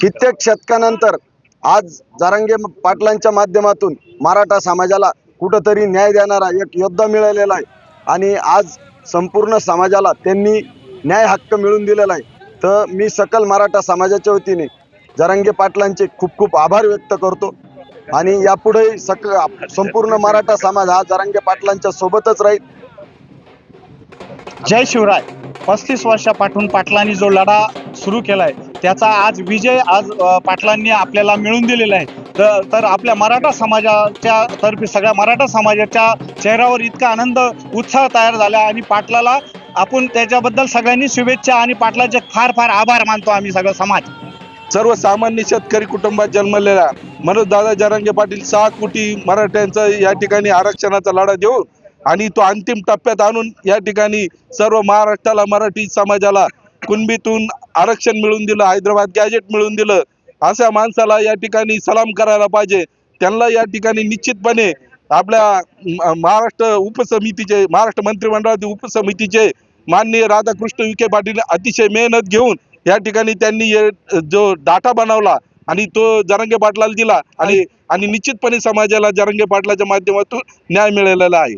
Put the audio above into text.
कित्येक शतकानंतर आज जारंगे पाटलांच्या माध्यमातून मराठा समाजाला कुठंतरी न्याय देणारा एक योद्धा मिळालेला आहे. आणि आज संपूर्ण समाजाला त्यांनी न्याय हक्क मिळून दिलेला आहे. तर मी सकल मराठा समाजाच्या वतीने जरांगे पाटलांचे खूप खूप आभार व्यक्त करतो. आणि यापुढे सक संपूर्ण मराठा समाज हा जरांगे पाटलांच्या सोबतच राहील. जय शिवराय. पस्तीस वर्षापाठून पाटलांनी जो लढा सुरू केलाय त्याचा आज विजय आज पाटलांनी आपल्याला मिळून दिलेला आहे. तर तर आपल्या मराठा समाजाच्या तर्फे सगळ्या मराठा समाजाच्या चेहऱ्यावर इतका आनंद उत्साह तयार झाला आणि पाटलाला आपण त्याच्याबद्दल सगळ्यांनी शुभेच्छा आणि पाटलाचे फार फार आभार मानतो आम्ही सगळं समाज. सर्वसामान्य शेतकरी कुटुंबात जन्मलेला मनोज दादा जरांगे पाटील सहा कोटी मराठ्यांचा या ठिकाणी आरक्षणाचा लढा देऊन आणि तो अंतिम टप्प्यात आणून या ठिकाणी सर्व महाराष्ट्राला मराठी समाजाला कुणबीतून आरक्षण मिळवून दिलं हैदराबाद गॅजेट मिळवून दिलं अशा माणसाला या ठिकाणी सलाम करायला पाहिजे. त्यांना या ठिकाणी निश्चितपणे आपल्या महाराष्ट्र उपसमितीचे महाराष्ट्र मंत्रिमंडळातील उपसमितीचे माननीय राधाकृष्ण विखे पाटील अतिशय मेहनत घेऊन या ठिकाणी त्यांनी जो डाटा बनवला आणि तो जरंगे पाटलाला दिला आणि आणि निश्चितपणे समाजाला जरंगे पाटलाच्या माध्यमातून न्याय मिळालेला आहे.